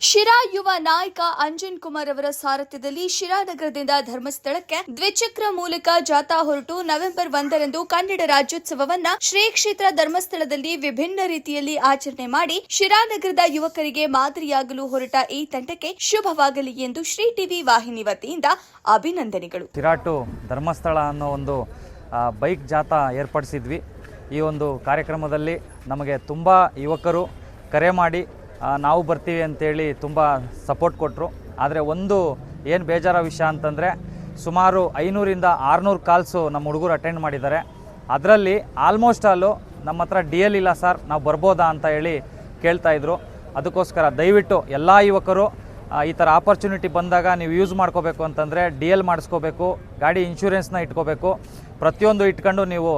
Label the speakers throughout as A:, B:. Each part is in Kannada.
A: ಶಿರಾ ಯುವ ನಾಯಕ ಅಂಜನ್ ಕುಮಾರ್ ಅವರ ಸಾರಥ್ಯದಲ್ಲಿ ಶಿರಾ ನಗರದಿಂದ ಧರ್ಮಸ್ಥಳಕ್ಕೆ ದ್ವಿಚಕ್ರ ಮೂಲಕ ಜಾಥಾ ಹೊರಟು ನವೆಂಬರ್ ಒಂದರಂದು ಕನ್ನಡ ರಾಜ್ಯೋತ್ಸವವನ್ನ ಶ್ರೀ ಕ್ಷೇತ್ರ ಧರ್ಮಸ್ಥಳದಲ್ಲಿ ವಿಭಿನ್ನ ರೀತಿಯಲ್ಲಿ ಆಚರಣೆ ಮಾಡಿ ಶಿರಾ ನಗರದ ಯುವಕರಿಗೆ ಮಾದರಿಯಾಗಲು ಹೊರಟ ಈ ತಂಡಕ್ಕೆ ಶುಭವಾಗಲಿ ಎಂದು ಶ್ರೀ ಟಿವಿ ವಾಹಿನಿ ವತಿಯಿಂದ ಅಭಿನಂದನೆಗಳು.
B: ತಿರಾಟು ಧರ್ಮಸ್ಥಳ ಅನ್ನೋ ಒಂದು ಬೈಕ್ ಜಾಥಾ ಏರ್ಪಡಿಸಿದ್ವಿ. ಈ ಒಂದು ಕಾರ್ಯಕ್ರಮದಲ್ಲಿ ನಮಗೆ ತುಂಬ ಯುವಕರು ಕರೆ ಮಾಡಿ ನಾವು ಬರ್ತೀವಿ ಅಂತೇಳಿ ತುಂಬ ಸಪೋರ್ಟ್ ಕೊಟ್ಟರು ಆದರೆ ಒಂದು ಏನು ಬೇಜಾರ ವಿಷಯ ಅಂತಂದರೆ ಸುಮಾರು ಐನೂರಿಂದ ಆರುನೂರು ಕಾಲ್ಸು ನಮ್ಮ ಹುಡುಗರು ಅಟೆಂಡ್ ಮಾಡಿದ್ದಾರೆ. ಅದರಲ್ಲಿ ಆಲ್ಮೋಸ್ಟ್ ಆಲು ನಮ್ಮ ಹತ್ರ ಡಿ ಎಲ್ ಇಲ್ಲ ಸರ್ ನಾವು ಬರ್ಬೋದಾ ಅಂತ ಹೇಳಿ ಕೇಳ್ತಾ ಇದ್ರು. ಅದಕ್ಕೋಸ್ಕರ ದಯವಿಟ್ಟು ಎಲ್ಲ ಯುವಕರು ಈ ಥರ ಆಪರ್ಚುನಿಟಿ ಬಂದಾಗ ನೀವು ಯೂಸ್ ಮಾಡ್ಕೋಬೇಕು ಅಂತಂದರೆ ಡಿ ಎಲ್ ಮಾಡಿಸ್ಕೋಬೇಕು, ಗಾಡಿ ಇನ್ಶೂರೆನ್ಸ್ನ ಇಟ್ಕೋಬೇಕು. ಪ್ರತಿಯೊಂದು ಇಟ್ಕೊಂಡು ನೀವು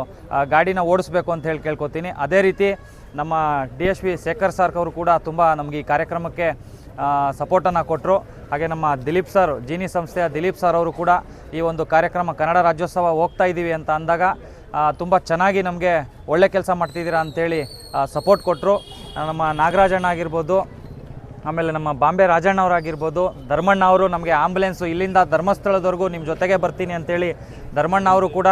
B: ಗಾಡಿನ ಓಡಿಸ್ಬೇಕು ಅಂತ ಹೇಳಿ ಕೇಳ್ಕೊತೀನಿ. ಅದೇ ರೀತಿ ನಮ್ಮ ಡಿ ಎಸ್ ಪಿ ಶೇಖರ್ ಸಾರ್ಕ್ ಅವರು ಕೂಡ ತುಂಬ ನಮಗೆ ಈ ಕಾರ್ಯಕ್ರಮಕ್ಕೆ ಸಪೋರ್ಟನ್ನು ಕೊಟ್ಟರು ಹಾಗೆ ನಮ್ಮ ದಿಲೀಪ್ ಸರ್ ಜೀನಿ ಸಂಸ್ಥೆಯ ದಿಲೀಪ್ ಸರ್ ಅವರು ಕೂಡ ಈ ಒಂದು ಕಾರ್ಯಕ್ರಮ ಕನ್ನಡ ರಾಜ್ಯೋತ್ಸವ ಹೋಗ್ತಾ ಇದ್ದೀವಿ ಅಂತ ಅಂದಾಗ ತುಂಬ ಚೆನ್ನಾಗಿ ನಮಗೆ ಒಳ್ಳೆ ಕೆಲಸ ಮಾಡ್ತಿದ್ದೀರಾ ಅಂಥೇಳಿ ಸಪೋರ್ಟ್ ಕೊಟ್ಟರು ನಮ್ಮ ನಾಗರಾಜಣ್ಣ ಆಗಿರ್ಬೋದು, ಆಮೇಲೆ ನಮ್ಮ ಬಾಂಬೆ ರಾಜಣ್ಣ ಅವರಾಗಿರ್ಬೋದು ಧರ್ಮಣ್ಣ ಅವರು ನಮಗೆ ಆಂಬುಲೆನ್ಸು ಇಲ್ಲಿಂದ ಧರ್ಮಸ್ಥಳದವರೆಗೂ ನಿಮ್ಮ ಜೊತೆಗೆ ಬರ್ತೀನಿ ಅಂಥೇಳಿ ಧರ್ಮಣ್ಣ ಅವರು ಕೂಡ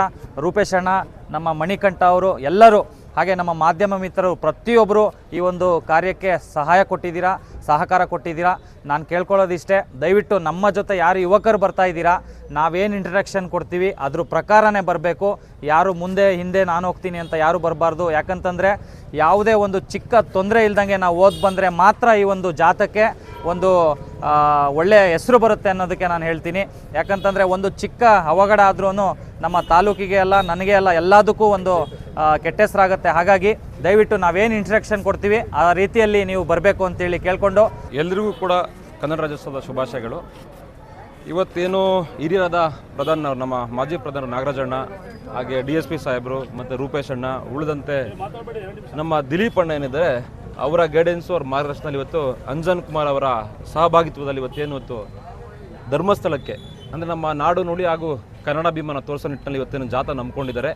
B: ರೂಪೇಶಣ್ಣ ನಮ್ಮ ಮಣಿಕಂಠ ಅವರು ಎಲ್ಲರೂ ಹಾಗೆ ನಮ್ಮ ಮಾಧ್ಯಮ ಮಿತ್ರರು ಪ್ರತಿಯೊಬ್ಬರು ಈ ಒಂದು ಕಾರ್ಯಕ್ಕೆ ಸಹಾಯ ಕೊಟ್ಟಿದ್ದೀರಾ, ಸಹಕಾರ ಕೊಟ್ಟಿದ್ದೀರಾ? ನಾನು ಕೇಳ್ಕೊಳ್ಳೋದಿಷ್ಟೇ, ದಯವಿಟ್ಟು ನಮ್ಮ ಜೊತೆ ಯಾರು ಯುವಕರು ಬರ್ತಾ ಇದ್ದೀರಾ? ನಾವೇನು ಇಂಟ್ರಡಕ್ಷನ್ ಕೊಡ್ತೀವಿ? ಅದ್ರ ಪ್ರಕಾರನೇ ಬರಬೇಕು. ಯಾರು ಮುಂದೆ, ಹಿಂದೆ ನಾನು ಹೋಗ್ತೀನಿ ಅಂತ ಯಾರು ಬರಬಾರ್ದು? ಯಾಕಂತಂದರೆ ಯಾವುದೇ ಒಂದು ಚಿಕ್ಕ ತೊಂದರೆ ಇಲ್ದಂಗೆ ನಾವು ಓದ್ ಬಂದರೆ ಮಾತ್ರ ಈ ಒಂದು ಜಾತಕ್ಕೆ ಒಂದು ಒಳ್ಳೆಯ ಹೆಸರು ಬರುತ್ತೆ ಅನ್ನೋದಕ್ಕೆ ನಾನು ಹೇಳ್ತೀನಿ. ಯಾಕಂತಂದರೆ ಒಂದು ಚಿಕ್ಕ ಅವಘಡ ಆದ್ರೂ ನಮ್ಮ ತಾಲೂಕಿಗೆ ಅಲ್ಲ, ನನಗೆ ಅಲ್ಲ, ಎಲ್ಲದಕ್ಕೂ ಒಂದು ಕೆಟ್ಟ ಹೆಸರಾಗುತ್ತೆ. ಹಾಗಾಗಿ ದಯವಿಟ್ಟು ನಾವೇನು ಇನ್ಸ್ಟ್ರಕ್ಷನ್ ಕೊಡ್ತೀವಿ, ಆ ರೀತಿಯಲ್ಲಿ ನೀವು ಬರಬೇಕು ಅಂತೇಳಿ ಕೇಳಿಕೊಂಡು.
C: ಎಲ್ರಿಗೂ ಕೂಡ ಕನ್ನಡ ರಾಜ್ಯೋತ್ಸವದ ಶುಭಾಶಯಗಳು. ಇವತ್ತೇನು ಹಿರಿಯರಾದ ಪ್ರಧಾನ ನಮ್ಮ ಮಾಜಿ ಪ್ರಧಾನ ನಾಗರಾಜಣ್ಣ ಹಾಗೆ ಡಿ ಎಸ್ ಪಿ ಸಾಹೇಬರು ಮತ್ತು ರೂಪೇಶ್ ಅಣ್ಣ, ಉಳಿದಂತೆ ನಮ್ಮ ದಿಲೀಪ್ ಅಣ್ಣ ಏನಿದ್ದಾರೆ, ಅವರ ಗೈಡೆನ್ಸು ಅವ್ರ ಮಾರ್ಗದರ್ಶನದಲ್ಲಿ ಇವತ್ತು ಅಂಜನ್ ಕುಮಾರ್ ಅವರ ಸಹಭಾಗಿತ್ವದಲ್ಲಿ ಇವತ್ತೇನು ಇವತ್ತು ಧರ್ಮಸ್ಥಳಕ್ಕೆ, ಅಂದರೆ ನಮ್ಮ ನಾಡು ನುಡಿ ಹಾಗೂ ಕನ್ನಡಾಭಿಮಾನ ತೋರಿಸೋ ನಿಟ್ಟಿನಲ್ಲಿ ಇವತ್ತಿನ ಜಾಥಾ ನಂಬ್ಕೊಂಡಿದ್ದಾರೆ.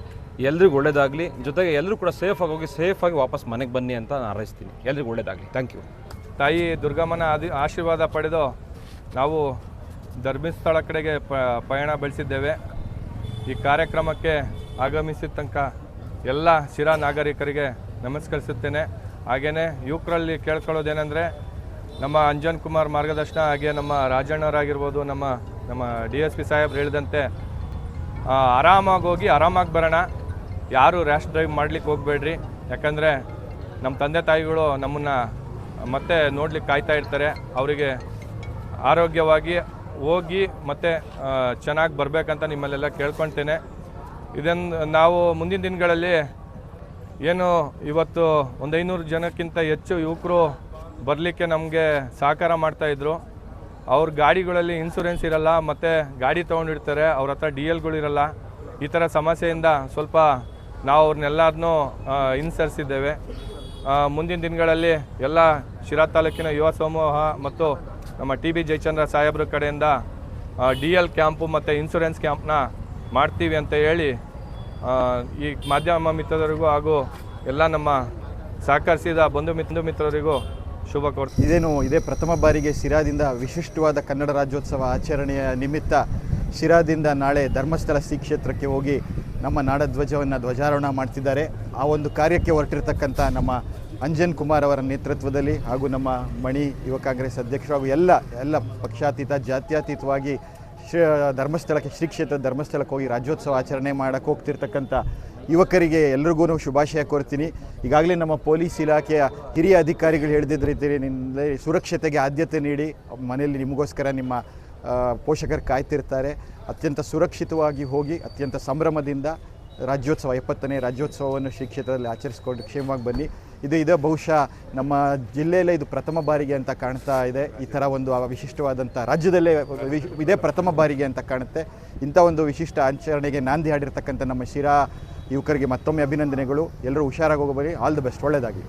C: ಎಲ್ರಿಗೂ ಒಳ್ಳೇದಾಗಲಿ. ಜೊತೆಗೆ ಎಲ್ಲರೂ ಕೂಡ ಸೇಫಾಗಿ ಹೋಗಿ ಸೇಫಾಗಿ ವಾಪಸ್ ಮನೆಗೆ ಬನ್ನಿ ಅಂತ ನಾನು ಹಾರೈಸ್ತೀನಿ. ಎಲ್ರಿಗೂ ಒಳ್ಳೇದಾಗಲಿ. ಥ್ಯಾಂಕ್ ಯು
D: ತಾಯಿ ದುರ್ಗಮ್ಮನ ಆದಿ ಆಶೀರ್ವಾದ ಪಡೆದು ನಾವು ಧರ್ಮಸ್ಥಳ ಕಡೆಗೆ ಪಯಣ ಬೆಳೆಸಿದ್ದೇವೆ. ಈ ಕಾರ್ಯಕ್ರಮಕ್ಕೆ ಆಗಮಿಸಿದ ತನಕ ಎಲ್ಲ ಶಿರಾ ನಾಗರಿಕರಿಗೆ ನಮಸ್ಕರಿಸುತ್ತೇನೆ. ಹಾಗೆಯೇ ಯುವಕರಲ್ಲಿ ಕೇಳ್ಕೊಳ್ಳೋದೇನೆಂದರೆ, ನಮ್ಮ ಅಂಜನ್ ಕುಮಾರ್ ಮಾರ್ಗದರ್ಶನ ಹಾಗೆ ನಮ್ಮ ರಾಜಣ್ಣವರಾಗಿರ್ಬೋದು ನಮ್ಮ ನಮ್ಮ ಡಿ ಎಸ್ ಪಿ ಸಾಹೇಬ್ರು ಹೇಳಿದಂತೆ ಆರಾಮಾಗಿ ಹೋಗಿ, ಆರಾಮಾಗಿ ಬರೋಣ. ಯಾರು ರ್ಯಾಶ್ ಡ್ರೈವ್ ಮಾಡ್ಲಿಕ್ಕೆ ಹೋಗಬೇಡ್ರಿ. ಯಾಕಂದರೆ ನಮ್ಮ ತಂದೆ ತಾಯಿಗಳು ನಮ್ಮನ್ನು ಮತ್ತೆ ನೋಡ್ಲಿಕ್ಕೆ ಕಾಯ್ತಾ ಇರ್ತಾರೆ. ಅವರಿಗೆ ಆರೋಗ್ಯವಾಗಿ ಹೋಗಿ ಮತ್ತೆ ಚೆನ್ನಾಗಿ ಬರಬೇಕಂತ ನಿಮ್ಮಲ್ಲೆಲ್ಲ ಕೇಳ್ಕೊಳ್ತೇನೆ ಇದನ್ನು ನಾವು ಮುಂದಿನ ದಿನಗಳಲ್ಲಿ ಏನು ಇವತ್ತು ಒಂದು ಐನೂರು ಜನಕ್ಕಿಂತ ಹೆಚ್ಚು ಯುವಕರು ಬರಲಿಕ್ಕೆ ನಮಗೆ ಸಹಕಾರ ಮಾಡ್ತಾಯಿದ್ರು ಅವ್ರ ಗಾಡಿಗಳಲ್ಲಿ ಇನ್ಸೂರೆನ್ಸ್ ಇರಲ್ಲ, ಮತ್ತು ಗಾಡಿ ತೊಗೊಂಡಿರ್ತಾರೆ, ಅವ್ರ ಹತ್ರ ಡಿ ಎಲ್ಗಳು ಇರಲ್ಲ ಈ ಥರ ಸಮಸ್ಯೆಯಿಂದ ಸ್ವಲ್ಪ ನಾವು ಅವ್ರನ್ನೆಲ್ಲರನ್ನೂ ಹಿಂಸರಿಸಿದ್ದೇವೆ. ಮುಂದಿನ ದಿನಗಳಲ್ಲಿ ಎಲ್ಲ ಶಿರಾ ತಾಲೂಕಿನ ಯುವ ಸಮೂಹ ಮತ್ತು ನಮ್ಮ ಟಿ ಬಿ ಜಯಚಂದ್ರ ಸಾಹೇಬ್ರ ಕಡೆಯಿಂದ ಡಿ ಎಲ್ ಕ್ಯಾಂಪು ಮತ್ತು ಇನ್ಸೂರೆನ್ಸ್ ಕ್ಯಾಂಪ್ನ ಮಾಡ್ತೀವಿ ಅಂತ ಹೇಳಿ ಈ ಮಾಧ್ಯಮ ಮಿತ್ರರಿಗೂ ಹಾಗೂ ಎಲ್ಲ ನಮ್ಮ ಸಹಕರಿಸಿದ ಬಂಧು ಮಿತ್ರ ಮಿತ್ರರಿಗೂ ಶುಭ ಕೋರ್ಸ್.
E: ಇದೇನು ಇದೇ ಪ್ರಥಮ ಬಾರಿಗೆ ಶಿರಾದಿಂದ ವಿಶಿಷ್ಟವಾದ ಕನ್ನಡ ರಾಜ್ಯೋತ್ಸವ ಆಚರಣೆಯ ನಿಮಿತ್ತ ಶಿರಾದಿಂದ ನಾಳೆ ಧರ್ಮಸ್ಥಳ ಶ್ರೀ ಕ್ಷೇತ್ರಕ್ಕೆ ಹೋಗಿ ನಮ್ಮ ನಾಡಧ್ವಜವನ್ನು ಧ್ವಜಾರೋಹಣ ಮಾಡ್ತಿದ್ದಾರೆ. ಆ ಒಂದು ಕಾರ್ಯಕ್ಕೆ ಹೊರಟಿರ್ತಕ್ಕಂಥ ನಮ್ಮ ಅಂಜನ್ ಕುಮಾರ್ ಅವರ ನೇತೃತ್ವದಲ್ಲಿ ಹಾಗೂ ನಮ್ಮ ಮಣಿ ಯುವ ಕಾಂಗ್ರೆಸ್ ಅಧ್ಯಕ್ಷರು ಹಾಗೂ ಎಲ್ಲ ಎಲ್ಲ ಪಕ್ಷಾತೀತ, ಜಾತ್ಯಾತೀತವಾಗಿ ಶ್ರೀ ಧರ್ಮಸ್ಥಳಕ್ಕೆ ಶ್ರೀ ಕ್ಷೇತ್ರ ಧರ್ಮಸ್ಥಳಕ್ಕೆ ಹೋಗಿ ರಾಜ್ಯೋತ್ಸವ ಆಚರಣೆ ಮಾಡೋಕ್ಕೆ ಹೋಗ್ತಿರ್ತಕ್ಕಂಥ ಯುವಕರಿಗೆ ಎಲ್ರಿಗೂ ಶುಭಾಶಯ ಕೋರ್ತೀನಿ. ಈಗಾಗಲೇ ನಮ್ಮ ಪೊಲೀಸ್ ಇಲಾಖೆಯ ಹಿರಿಯ ಅಧಿಕಾರಿಗಳು ಹೇಳಿದ ರೀತಿಯಲ್ಲಿ ಸುರಕ್ಷತೆಗೆ ಆದ್ಯತೆ ನೀಡಿ, ಮನೆಯಲ್ಲಿ ನಿಮಗೋಸ್ಕರ ನಿಮ್ಮ ಪೋಷಕರು ಕಾಯ್ತಿರ್ತಾರೆ. ಅತ್ಯಂತ ಸುರಕ್ಷಿತವಾಗಿ ಹೋಗಿ, ಅತ್ಯಂತ ಸಂಭ್ರಮದಿಂದ ರಾಜ್ಯೋತ್ಸವ, ಎಪ್ಪತ್ತನೇ ರಾಜ್ಯೋತ್ಸವವನ್ನು ಶ್ರೀ ಕ್ಷೇತ್ರದಲ್ಲಿ ಆಚರಿಸ್ಕೊಂಡು ಕ್ಷೇಮವಾಗಿ ಬನ್ನಿ. ಇದು, ಇದೆ ಬಹುಶಃ ನಮ್ಮ ಜಿಲ್ಲೆಯಲ್ಲೇ ಇದು ಪ್ರಥಮ ಬಾರಿಗೆ ಅಂತ ಕಾಣ್ತಾ ಇದೆ. ಈ ಥರ ಒಂದು ವಿಶಿಷ್ಟವಾದಂಥ ರಾಜ್ಯದಲ್ಲೇ ಇದೇ ಪ್ರಥಮ ಬಾರಿಗೆ ಅಂತ ಕಾಣುತ್ತೆ. ಇಂಥ ಒಂದು ವಿಶಿಷ್ಟ ಆಚರಣೆಗೆ ನಾಂದಿ ಹಾಡಿರ್ತಕ್ಕಂಥ ನಮ್ಮ ಶಿರಾ ಯುವಕರಿಗೆ ಮತ್ತೊಮ್ಮೆ ಅಭಿನಂದನೆಗಳು. ಎಲ್ಲರೂ ಹುಷಾರಾಗಿ ಹೋಗಬರಿ ಆಲ್ ದ ಬೆಸ್ಟ್ ಒಳ್ಳೆಯದಾಗಿ